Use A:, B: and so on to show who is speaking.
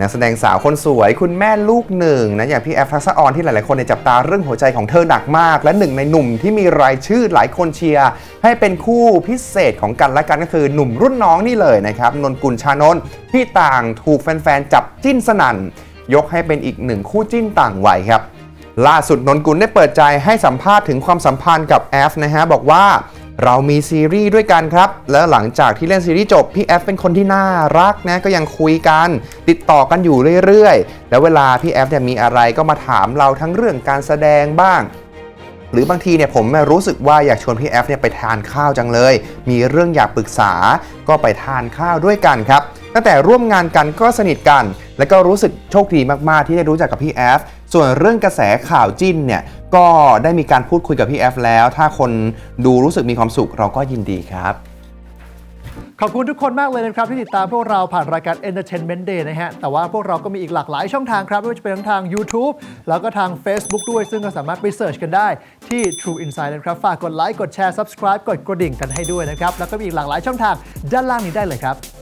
A: นักแสดงสาวคนสวยคุณแม่ลูกหนึ่งนะอย่างพี่แอฟทักษะออนที่หลายๆคนเนี่ยจับตาเรื่องหัวใจของเธอหนักมาก และหนึ่งในหนุ่มที่มีรายชื่อหลายคนเชียร์ให้เป็นคู่พิเศษของกันและกันก็คือหนุ่มรุ่นน้องนี่เลยนะครับนนกุลชานนท์ที่ต่างถูกแฟนๆจับจิ้นสนั่น ยกให้เป็นอีกหนึ่งคู่จิ้นต่างวัยครับล่าสุดนนกุลได้เปิดใจให้สัมภาษณ์ถึงความสัมพันธ์กับแอฟนะฮะบอกว่า เรามีซีรีส์ด้วยกันครับ แล้วหลังจากที่เล่นซีรีส์จบ พี่แอฟเป็นคนที่น่ารักนะก็ยังคุยกัน ติดต่อกันอยู่เรื่อยๆ แล้วเวลาพี่แอฟเนี่ยมีอะไรก็มาถามเราทั้งเรื่องการแสดงบ้าง หรือบางทีเนี่ยผมรู้สึกว่าอยากชวนพี่แอฟเนี่ยไปทานข้าวจังเลย มีเรื่องอยากปรึกษาก็ไปทานข้าวด้วยกันครับตั้งแต่ร่วมงานกันก็สนิทกัน และก็รู้สึกโชคดีมากๆ ที่ได้รู้จักกับพี่แอฟ ส่วนเรื่องกระแสข่าวจิ้นเนี่ย ก็ได้มีการพูดคุยกับพี่แอฟแล้ว ถ้าคนดูรู้สึกมีความสุขเราก็ยินดีครับ
B: ขอบคุณทุกคนมากเลยนะครับ ที่ติดตามพวกเราผ่านรายการ Entertainment Day นะฮะ แต่ว่าพวกเราก็มีอีกหลากหลายช่องทางครับไม่ว่าจะเป็นทั้งทาง YouTube แล้วก็ทาง Facebook ด้วย ซึ่งก็สามารถไปเสิร์ชกันได้ที่ True Insight นะครับฝากกดไลค์กดแชร์ Subscribe กดกระดิ่งกันให้ด้วยนะครับแล้วก็มีอีกหลากหลายช่องทางด้านล่างนี้ได้เลยครับ